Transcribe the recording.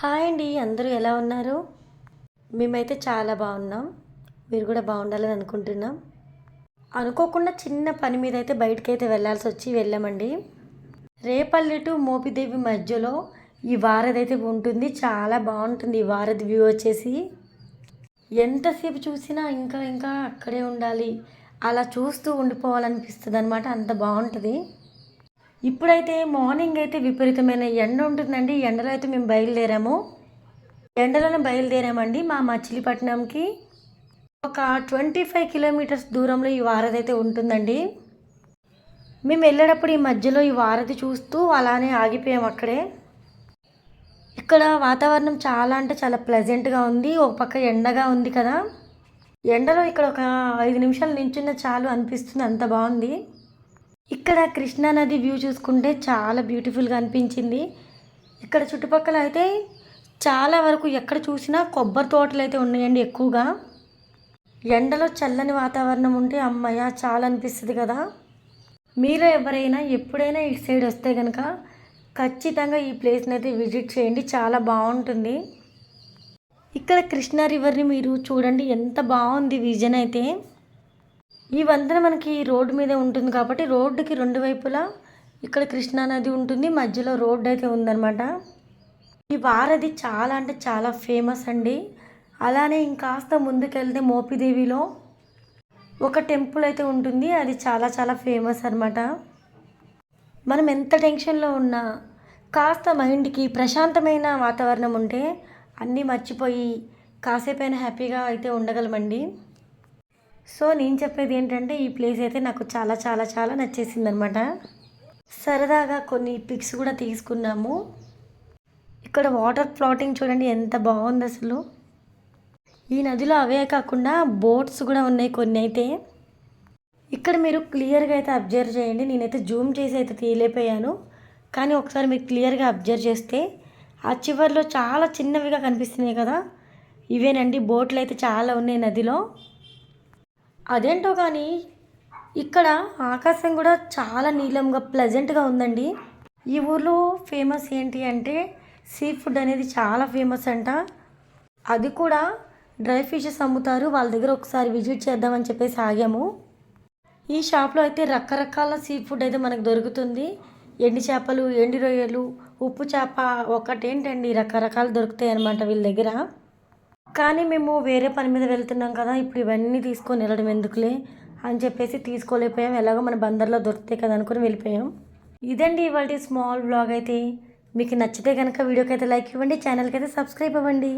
Hi అండి అందరూ ఎలా ఉన్నారు? మేమైతే చాలా బాగున్నాం. మీరు కూడా బాగుండాలని అనుకుంటున్నాం. అనుకోకుండా చిన్న పని మీద అయితే బయటకి అయితే వెళ్ళాల్సి వచ్చి వెళ్ళామండి. రేపల్లి టు మోపిదేవి మధ్యలో ఈ వారధి అయితే ఉంటుంది. చాలా బాగుంటుంది ఈ వారధి వ్యూ వచ్చేసి. ఎంతసేపు చూసినా ఇంకా ఇంకా అక్కడే ఉండాలి. అలా చూస్తూ ఉండిపోవాలనిపిస్తుంది అనమాట అంత బాగుంటుంది. ఇప్పుడైతే మార్నింగ్ అయితే విపరీతమైన ఎండ ఉంటుందండి. ఎండలో అయితే మేము బయలుదేరాము. ఎండలోనే బయలుదేరామండి మా మచిలీపట్నంకి. ఒక ట్వంటీ ఫైవ్ కిలోమీటర్స్ దూరంలో ఈ వారధి అయితే ఉంటుందండి. మేము వెళ్ళేటప్పుడు ఈ మధ్యలో ఈ వారధి చూస్తూ అలానే ఆగిపోయాం అక్కడే. ఇక్కడ వాతావరణం చాలా అంటే చాలా ప్లెజెంట్గా ఉంది. ఒక పక్క ఎండగా ఉంది కదా. ఎండలో ఇక్కడ ఒక ఐదు నిమిషాలు నించున్న చాలు అనిపిస్తుంది. అంత బాగుంది. ఇక్కడ కృష్ణా నది వ్యూ చూసుకుంటే చాలా బ్యూటిఫుల్గా అనిపించింది. ఇక్కడ చుట్టుపక్కల అయితే చాలా వరకు ఎక్కడ చూసినా కొబ్బరి తోటలు అయితే ఉన్నాయండి ఎక్కువగా. ఎండలో చల్లని వాతావరణం ఉంటే అమ్మయ్య చాలా అనిపిస్తుంది కదా. మీరు ఎవరైనా ఎప్పుడైనా ఇటు సైడ్ వస్తే కనుక ఖచ్చితంగా ఈ ప్లేస్ని అయితే విజిట్ చేయండి చాలా బాగుంటుంది. ఇక్కడ కృష్ణా రివర్ని మీరు చూడండి ఎంత బాగుంది విజన్ అయితే. ఈ వంతెన మనకి రోడ్డు మీదే ఉంటుంది కాబట్టి రోడ్డుకి రెండు వైపులా ఇక్కడ కృష్ణా నది ఉంటుంది మధ్యలో రోడ్డు అయితే ఉందన్నమాట. ఈ వారధి చాలా అంటే చాలా ఫేమస్ అండి. అలానే ఇంకాస్త ముందుకెళ్తే మోపిదేవిలో ఒక టెంపుల్ అయితే ఉంటుంది అది చాలా చాలా ఫేమస్ అనమాట మనం ఎంత టెన్షన్లో ఉన్నా కాస్త మైండ్కి ప్రశాంతమైన వాతావరణం ఉంటే అన్నీ మర్చిపోయి కాసేపైనా హ్యాపీగా అయితే ఉండగలమండి. సో నేను చెప్పేది ఏంటంటే ఈ ప్లేస్ అయితే నాకు చాలా చాలా చాలా నచ్చేసింది అనమాట సరదాగా కొన్ని పిక్స్ కూడా తీసుకున్నాము. ఇక్కడ వాటర్ ప్లాటింగ్ చూడండి ఎంత బాగుంది అసలు. ఈ నదిలో అవే కాకుండా బోట్స్ కూడా ఉన్నాయి కొన్ని అయితే. ఇక్కడ మీరు క్లియర్గా అయితే అబ్జర్వ్ చేయండి. నేనైతే జూమ్ చేసి అయితే తీయలేకపోయాను. కానీ ఒకసారి మీరు క్లియర్గా అబ్జర్వ్ చేస్తే ఆ చివర్లో చాలా చిన్నవిగా కనిపిస్తున్నాయి కదా. ఇవేనండి బోట్లు అయితే చాలా ఉన్నాయి నదిలో. అదేంటో కానీ ఇక్కడ ఆకాశం కూడా చాలా నీలంగా ప్లెజెంట్గా ఉందండి. ఈ ఊర్లో ఫేమస్ ఏంటి అంటే సీ ఫుడ్ అనేది చాలా ఫేమస్ అంట. అది కూడా డ్రై ఫిషెస్ అమ్ముతారు. వాళ్ళ దగ్గర ఒకసారి విజిట్ చేద్దామని చెప్పేసి ఆగాము. ఈ షాప్లో అయితే రకరకాల సీ ఫుడ్ అయితే మనకు దొరుకుతుంది. ఎండి చేపలు ఎండి రొయ్యలు ఉప్పు చేప ఒకటేంటండి రకరకాలు దొరుకుతాయి అన్నమాట వీళ్ళ దగ్గర. కానీ మేము వేరే పని మీద వెళ్తున్నాం కదా ఇప్పుడు ఇవన్నీ తీసుకొని వెళ్ళడం ఎందుకులే అని చెప్పేసి తీసుకోలేకపోయాం. ఎలాగో మన బందర్లో దొరుకుతాయి కదా అనుకుని వెళ్ళిపోయాం. ఇదండి ఇవాళ స్మాల్ బ్లాగ్ అయితే. మీకు నచ్చితే కనుక వీడియోకి అయితే లైక్ ఇవ్వండి ఛానల్కి అయితే సబ్స్క్రైబ్ అవ్వండి.